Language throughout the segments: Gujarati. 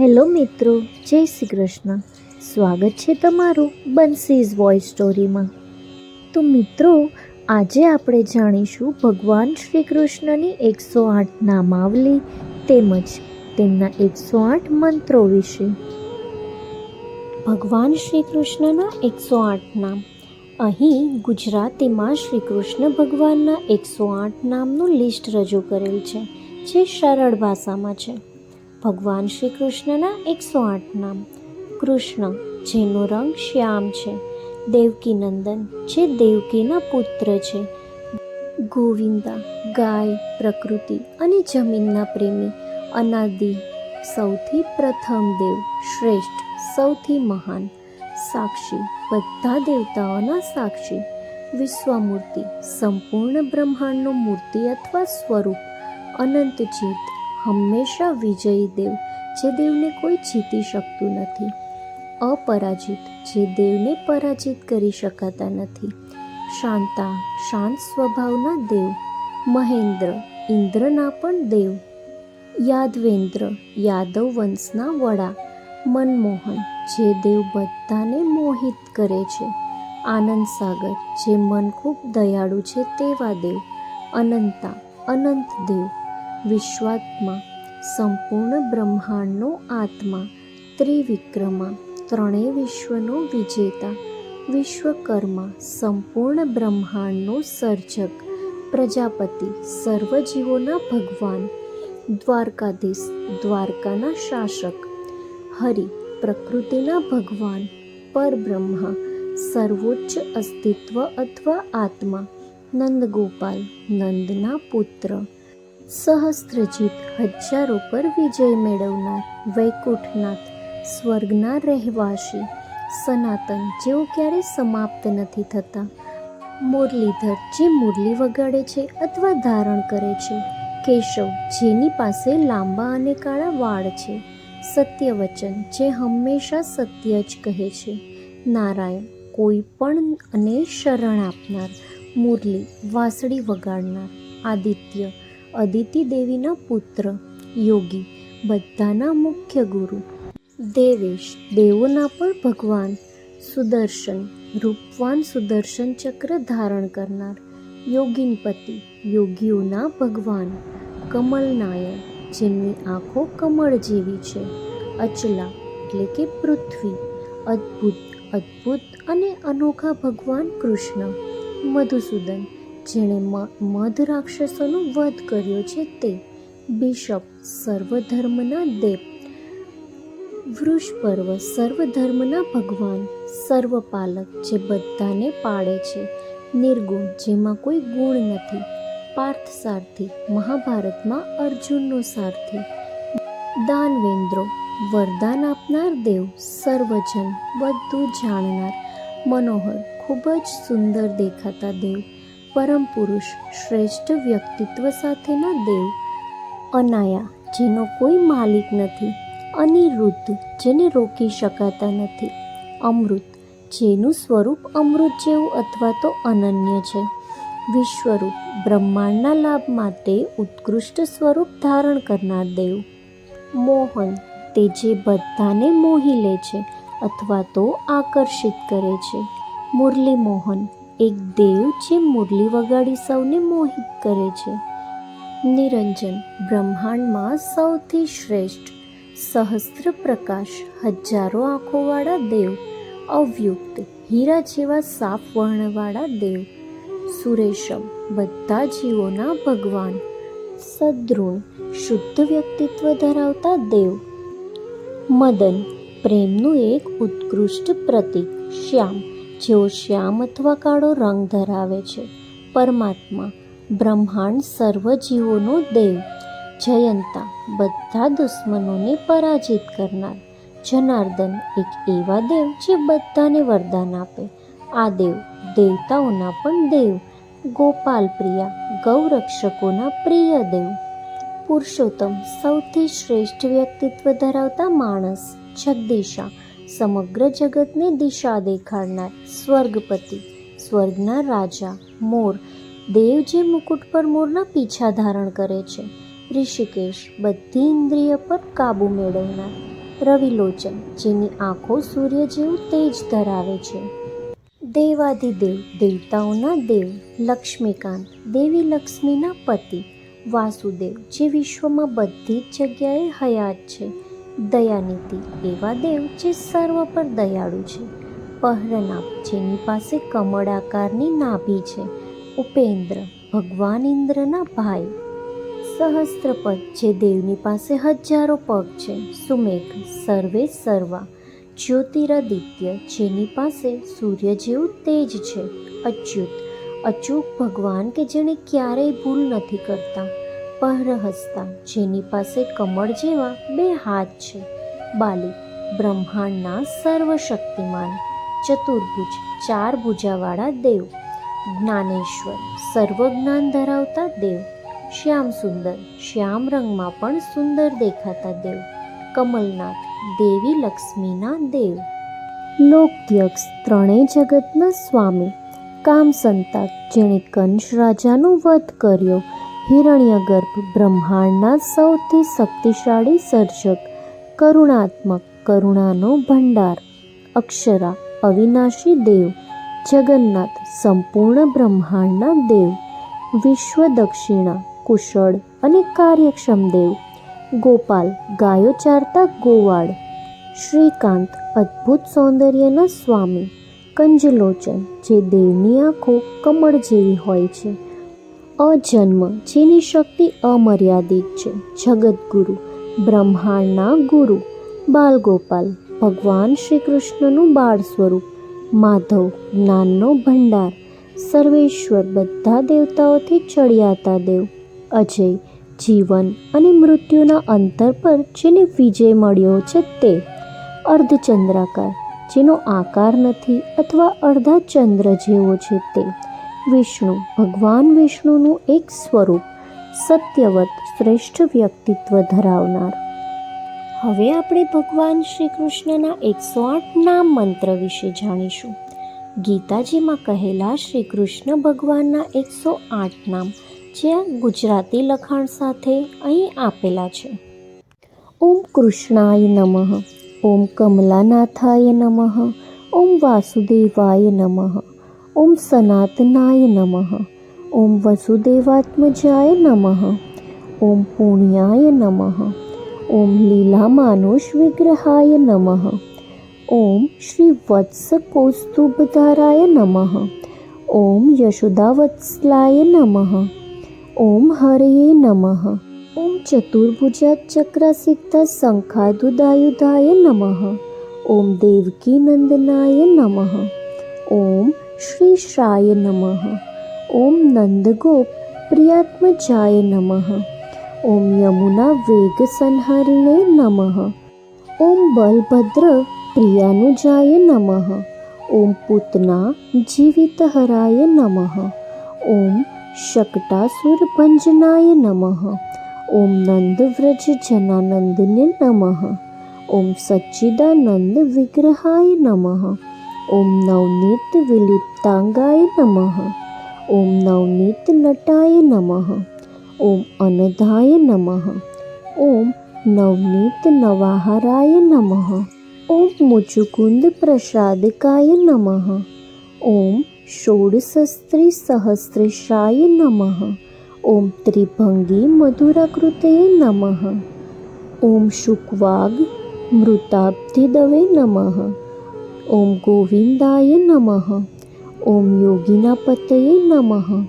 હેલો મિત્રો, જય શ્રી કૃષ્ણ. સ્વાગત છે તમારું બંસીઝ વોઇસ સ્ટોરીમાં. તો મિત્રો, આજે આપણે જાણીશું ભગવાન શ્રી કૃષ્ણની એકસો આઠ નામાવલી તેમજ તેમના એકસો આઠ મંત્રો વિશે. ભગવાન શ્રી કૃષ્ણના એકસો આઠ નામ. અહીં ગુજરાતીમાં શ્રી કૃષ્ણ ભગવાનના એકસો આઠ નામનું લિસ્ટ રજૂ કરેલ છે, જે સરળ ભાષામાં છે. ભગવાન શ્રી કૃષ્ણના એકસો આઠ નામ. કૃષ્ણ, જેનો રંગ શ્યામ છે. દેવકી નંદન, જે દેવકીના પુત્ર છે. ગોવિંદા, ગાય, પ્રકૃતિ અને જમીનના પ્રેમી. અનાદિ, સૌથી પ્રથમ દેવ, શ્રેષ્ઠ, સૌથી મહાન. સાક્ષી, બધા દેવતાઓના સાક્ષી. વિશ્વમૂર્તિ, સંપૂર્ણ બ્રહ્માંડનું મૂર્તિ અથવા સ્વરૂપ. અનંત જીત હંમેશા વિજયી દેવ, જે દેવને કોઈ જીતી શકતું નથી. અપરાજિત, જે દેવને પરાજિત કરી શકાતા નથી. શાંતા, શાંત સ્વભાવના દેવ. મહેન્દ્ર, ઇન્દ્રના પણ દેવ. યાદવેન્દ્ર, યાદવ વંશના વડા. મનમોહન, જે દેવ બધાને મોહિત કરે છે. આનંદ સાગર જે મન ખૂબ દયાળુ છે તેવા દેવ. અનંતા, અનંત દેવ. વિશ્વાત્મા, સંપૂર્ણ બ્રહ્માંડનો આત્મા, ત્રિવિક્રમા, ત્રણેય વિશ્વનો વિજેતા, વિશ્વકર્મા, સંપૂર્ણ બ્રહ્માંડનો સર્જક, પ્રજાપતિ સર્વ જીવોના ભગવાન, દ્વારકાધીશ, દ્વારકાના શાસક, હરિ, પ્રકૃતિના ભગવાન, પરબ્રહ્મા, સર્વોચ્ચ અસ્તિત્વ અથવા આત્મા, નંદગોપાલ, નંદના પુત્ર. સહસ્ત્રજીત હજારો પર વિજય મેળવનાર વૈકુંઠનાથ સ્વર્ગના રહેવાસી. સનાતન જેઓ ક્યારેય સમાપ્ત નથી થતા. મુરલીધર જે મુરલી વગાડે છે અથવા ધારણ કરે છે. કેશવ જેની પાસે લાંબા અને કાળા વાળ છે. સત્યવચન જે હંમેશા સત્ય જ કહે છે. નારાયણ કોઈ પણ અને શરણ આપનાર. મુરલી વાંસળી વગાડનાર. આદિત્ય અદિતિ દેવીના પુત્ર, યોગી, બધાના મુખ્ય ગુરુ. દેવેશ, દેવોના પણ ભગવાન. સુદર્શન, રૂપવાન સુદર્શન ચક્ર ધારણ કરનાર. યોગીનપતિ, યોગીઓના ભગવાન. કમલનાયક જેમની આંખો કમળ જેવી છે. અચલા, એટલે કે પૃથ્વી. અદ્ભુત અદ્ભુત અને અનોખા ભગવાન કૃષ્ણ. મધુસૂદન જેણે મધ રાક્ષસોનો વધ કર્યો છે તે. બિશપ સર્વધર્મના દેવ. વૃષ પર્વ સર્વધર્મના ભગવાન. સર્વપાલક જે બધાને પાળે છે. નિર્ગુણ જેમાં કોઈ ગુણ નથી. પાર્થ સારથી મહાભારતમાં અર્જુનનો સારથી. દાનવેન્દ્રો, વરદાન આપનાર દેવ, સર્વજન, બધું જાણનાર, મનોહર, ખૂબ જ સુંદર દેખાતા દેવ. પરમ પુરુષ શ્રેષ્ઠ વ્યક્તિત્વ સાથેના દેવ. અનાયા, જેનો કોઈ માલિક નથી, અનિરુદ્ધ, જેને રોકી શકાતા નથી. અમૃત, જેનું સ્વરૂપ અમૃત જેવું અથવા તો અનન્ય છે. વિશ્વરૂપ, બ્રહ્માંડના લાભ માટે ઉત્કૃષ્ટ સ્વરૂપ ધારણ કરનાર દેવ. મોહન, તે જે બધાને મોહી લે છે અથવા તો આકર્ષિત કરે છે. મુરલી મોહન એક દેવ જે મુરલી વગાડી સૌને મોહિત કરે છે. નિરંજન બ્રહ્માંડમાં સૌથી શ્રેષ્ઠ સહસ્ત્ર પ્રકાશ હજારો આંખોવાળા દેવ, અવ્યુક્ત હીરા જેવા સાફ વર્ણવાળા દેવ, સુરેશમ બધા જીવોના ભગવાન સદ્રુણ શુદ્ધ વ્યક્તિત્વ ધરાવતા દેવ. મદન પ્રેમનું એક ઉત્કૃષ્ટ પ્રતીક, શ્યામ. જેઓ શ્યામ અથવા કાળો રંગ ધરાવે છે. પરમાત્મા, બ્રહ્માંડ સર્વ જીવોનો દેવ, જયંતા, બધા દુશ્મનોને પરાજિત કરનાર, જનાર્દન એક એવા દેવ જે બધાને વરદાન આપે. આ દેવ દેવતાઓના પણ દેવ ગોપાલ પ્રિયા ગૌરક્ષકોના પ્રિય દેવ. પુરુષોત્તમ સૌથી શ્રેષ્ઠ વ્યક્તિત્વ ધરાવતા માણસ જગદીશા સમગ્ર જગતને દિશા દેખાડનાર સ્વર્ગપતિ, સ્વર્ગના રાજા, મોર. દેવ જે મુકુટ પર મોરના પીછા ધારણ કરે છે. ઋષિકેશ બધી ઇન્દ્રિય પર કાબુ મેળવનાર રવિલોચન, જેની આંખો સૂર્ય જેવું તેજ ધરાવે છે. દેવાદિદેવ, દેવતાઓના દેવ, લક્ષ્મીકાંત, દેવી લક્ષ્મીના પતિ, વાસુદેવ, જે વિશ્વમાં બધી જ જગ્યાએ હયાત છે. દયાનિધિ એવા દેવ જે સર્વ પર દયાળુ છે. પહરનાભ જેની પાસે કમળ આકારની નાભી છે. ઉપેન્દ્ર ભગવાન ઇન્દ્રના ભાઈ. સહસ્ત્રપદ જે દેવની પાસે હજારો પગ છે. સુમેઘ સર્વે સર્વા. જ્યોતિરાદિત્ય જેની પાસે સૂર્ય જેવું તેજ છે. અચ્યુત અચૂક ભગવાન કે જેણે ક્યારેય ભૂલ નથી કરતા. પહરહસ્તા જેની પાસે કમળ જેવા બે હાથ છે. બાલી, બ્રહ્માંડના સર્વશક્તિમાન, ચતુર્ભુજ, ચાર ભુજાવાળા દેવ. જ્ઞાનેશ્વર, સર્વજ્ઞાન ધરાવતા દેવ. શ્યામ સુંદર, શ્યામ રંગમાં પણ સુંદર દેખાતા દેવ. કમલનાથ, દેવી લક્ષ્મીના દેવ. લોકદ્યક્ષ ત્રણેય જગતના સ્વામી. કામ સંતાક જેણે કંશ રાજાનો વધ કર્યો. હિરણ્યગર્ભ બ્રહ્માંડના સૌથી શક્તિશાળી સર્જક, કરુણાત્મક, કરુણાનો ભંડાર, અક્ષરા, અવિનાશી દેવ, જગન્નાથ, સંપૂર્ણ બ્રહ્માંડના દેવ વિશ્વ દક્ષિણા કુશળ અને કાર્યક્ષમ દેવ, ગોપાલ, ગાયો ચારતા ગોવાળ, શ્રીકાંત, અદ્ભુત સૌંદર્યના સ્વામી, કંજલોચન, જે દેવની આંખો કમળ જેવી હોય છે. અજન્મ, જેની શક્તિ અમર્યાદિત છે. જગતગુરુ બ્રહ્માંડના ગુરુ. બાલગોપાલ, ભગવાન શ્રી કૃષ્ણનું બાળ સ્વરૂપ. માધવ જ્ઞાનનો ભંડાર. સર્વેશ્વર બધા દેવતાઓથી ચડિયાતા દેવ. અજય, જીવન અને મૃત્યુના અંતર પર જેને વિજય મળ્યો છે તે. અર્ધચંદ્રાકાર, જેનો આકાર નથી અથવા અડધા ચંદ્ર જેવો છે તે. વિષ્ણુ, ભગવાન વિષ્ણુનું એક સ્વરૂપ, સત્યવત શ્રેષ્ઠ વ્યક્તિત્વ ધરાવનાર. હવે આપણે ભગવાન શ્રી કૃષ્ણના એકસો આઠ નામ મંત્ર વિશે જાણીશું. ગીતાજીમાં કહેલા શ્રી કૃષ્ણ ભગવાનના એકસો આઠ નામ, જે ગુજરાતી લખાણ સાથે અહીં આપેલા છે. ઓમ કૃષ્ણાય નમઃ, ઓમ કમલાનાથાય નમઃ, ઓમ વાસુદેવાય નમઃ. ॐ सनातनाय नमः। ॐ वसुदेवात्मजाय नमः। ॐ पुण्याय नमः। ॐ लीलामानुषविग्रहाय नमः। ॐ श्रीवत्सकौस्तुभधाराय नमः। ॐ यशोदावत्सलाय नमः। ॐ हरये नमः। ॐ चतुर्भुजचक्रसिद्धशङ्खादुदायुधाय नमः। ॐ देवकीनन्दनाय नमः। ॐ श्रीश्राय नमः। ॐ नन्दगोप प्रियात्मजाय नमः। ॐ यमुना वेगसंहरिणे नमः। ॐ बलभद्र प्रियानुजाय नमः। ॐ पूत्नाजीवितहराय नमः। ॐ शकटासुरभञ्जनाय नमः। ॐ नन्दव्रजजनानन्दिने नमः। ॐ सच्चिदानन्दविग्रहाय नमः। ॐ नवनीत विलिप्ताङ्गाय नमः। ॐ नवनीतनटाय नमः। ॐ अनधाय नमः। ॐ नवनीतनवाहराय नमः। ॐ मुचुकुन्दप्रसादकाय नमः। ॐ षोडसहस्रशाय नमः। ॐ त्रिभङ्गी त्रिभङ्गीमधुराकृते नमः। ॐ शुक्वाग् मृताब्धिदवे नमः। ॐ गोविन्दाय नमः। ॐ योगिनापतये नमः।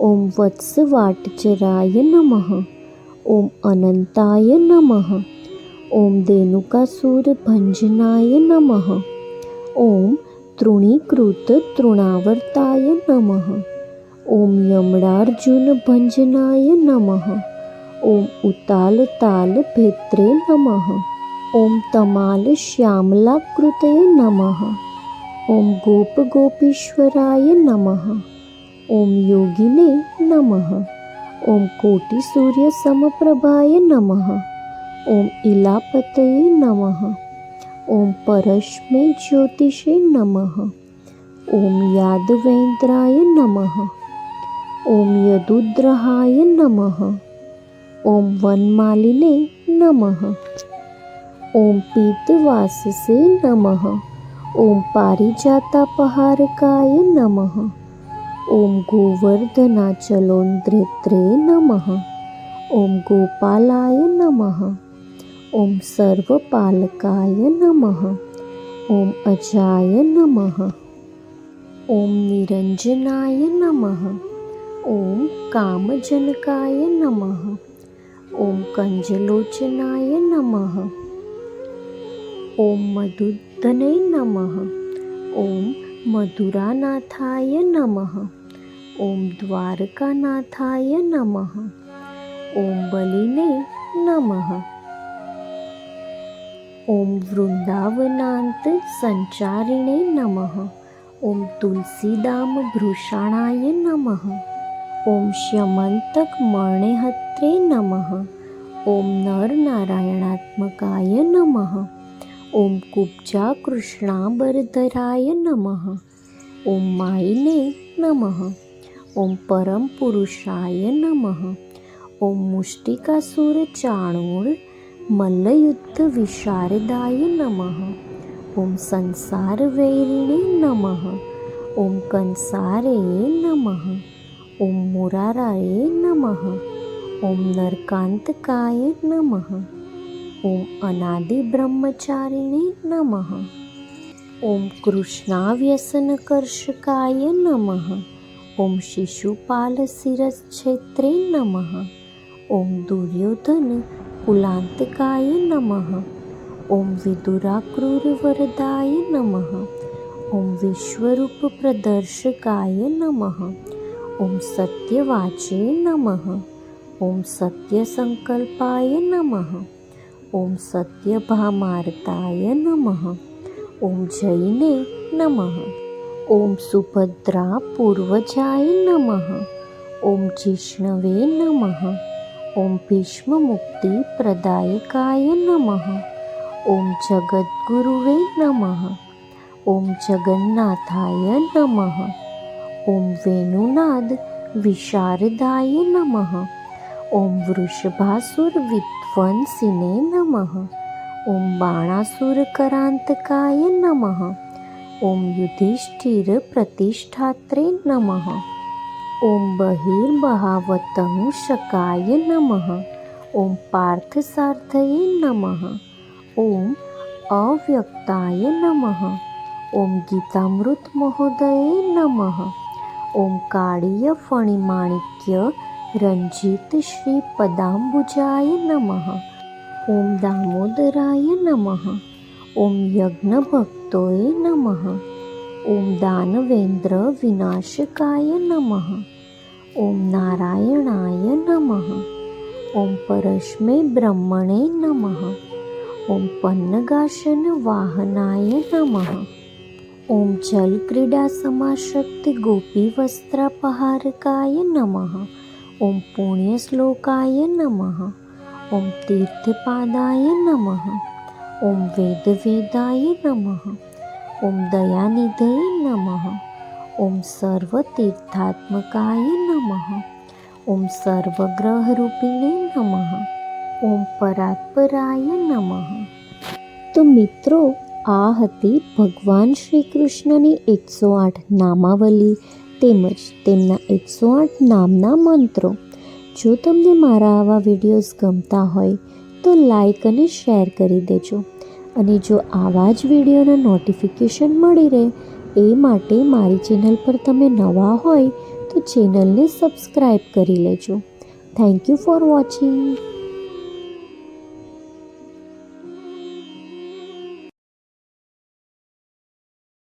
ॐ वत्सवाटचराय नमः। ॐ अनन्ताय नमः। ॐ देनुकासुरभञ्जनाय नमः। ॐ तृणीकृततृणावर्ताय नमः। ॐ यमडार्जुनभञ्जनाय नमः। ॐ उतालतालभेत्रे नमः। ॐ तमालश्यामलाकृतये नमः। ॐ गोपगोपीश्वराय नमः। ॐ योगिने नमः। ॐ कोटिसूर्यसमप्रभाय नमः। ॐ इलापतये नमः। ॐ परश्मे ज्योतिषे नमः। ॐ यादवेन्द्राय नमः। ॐ यदुद्रहाय नमः। ॐ वनमालिने नमः। ॐ पीतवाससे नमः। ॐ पारिजातापहारकाय नमः। ॐ गोवर्धनाचलोन्द्रेत्रे नमः। ॐ गोपालाय नमः। ॐ सर्वपालकाय नमः। ॐ अजाय नमः। ॐ निरञ्जनाय नमः। ॐ कामजनकाय नमः। ॐ कञ्जलोचनाय नमः ॐ मधुद्धने नमः। ॐ मधुरानाथाय नमः। ॐ द्वारकानाथाय नमः। ॐ बलिने नमः। ॐ वृन्दावनान्त सञ्चारिणे नमः। ॐ तुलसीदामभृषाणाय नमः। ॐ श्यमन्तकमणेहत्रे नमः। ॐ नरनारायणात्मकाय नमः ॐ कुब्जाकृष्णाबरधराय नमः। ॐ मायिने नमः। ॐ परमपुरुषाय नमः। ॐ मुष्टिकासुरचाणूर मल्लयुद्धविशारदाय नमः। ॐ संसारवैरिणे नमः। ॐ कंसारे नमः। ॐ मुराराय नमः। ॐ नरकान्तकाय नमः ॐ अनादिब्रह्मचारिणे नमः। ॐ कृष्णाव्यसनकर्षकाय नमः। ॐ शिशुपालशिरश्छेत्रे नमः। ॐ दुर्योधनकुलान्तकाय नमः। ॐ विदुराक्रूरवरदाय नमः। ॐ विश्वरूपप्रदर्शकाय नमः। ॐ सत्यवाचे नमः। ॐ सत्यसङ्कल्पाय नमः ॐ सत्यभामार्ताय नमः। ॐ जैने नमः। ॐ सुभद्रापूर्वजाय नमः। ॐ जिष्णवे नमः। ॐ भीष्ममुक्तिप्रदायकाय नमः। ॐ जगद्गुरुवे नमः। ॐ जगन्नाथाय नमः। ॐ वेणुनाद विशारदाय नमः ॐ वृषभासुरविध्वंसिने नमः। ॐ बाणासुरकरान्तकाय नमः। ॐ युधिष्ठिरप्रतिष्ठात्रे नमः। ॐ बहिर्बहावतंशकाय नमः। ॐ पार्थसार्थये नमः। ॐ अव्यक्ताय नमः। ॐ गीतामृतमहोदये नमः। ॐ काळीयफणिमाणिक्य रञ्जित श्रीपदाम्बुजाय नमः। ॐ दामोदराय नमः। ॐ यज्ञभक्तोय नमः। ॐ दानवेन्द्रविनाशकाय नमः। ॐ नारायणाय नमः। ॐ परस्मै ब्रह्मणे नमः। ॐ पन्नगाशनवाहनाय नमः। ॐ जलक्रीडासमाशक्तिगोपीवस्त्रापहारकाय नमः ઓમ પુણ્યશ્લોકાય નમઃ, ઓમ તીર્થપાદાય નમઃ, ઓમ વેદવેદાય નમઃ, ઓમ દયાનિધય નમઃ, ઓમ સર્વતીર્થાત્મકાય નમઃ, ઓમ સર્વગ્રહરૂપિણે નમઃ, ઓમ પરાત્પરાય નમઃ. તો મિત્રો, આ હતી ભગવાન શ્રી કૃષ્ણની એકસો આઠ નામાવલી. તેમજ તેમના એકસો આઠ નામના મંત્રો. જો તમને મારા આવા વિડીયોઝ ગમતા હોય, તો લાઈક અને શેર કરી દેજો. અને જો આવા જ વિડીયોના નોટિફિકેશન મળી રહે, એ માટે મારી ચેનલ પર તમે નવા હોય, તો ચેનલને સબસ્ક્રાઈબ કરી લેજો. Thank you for watching.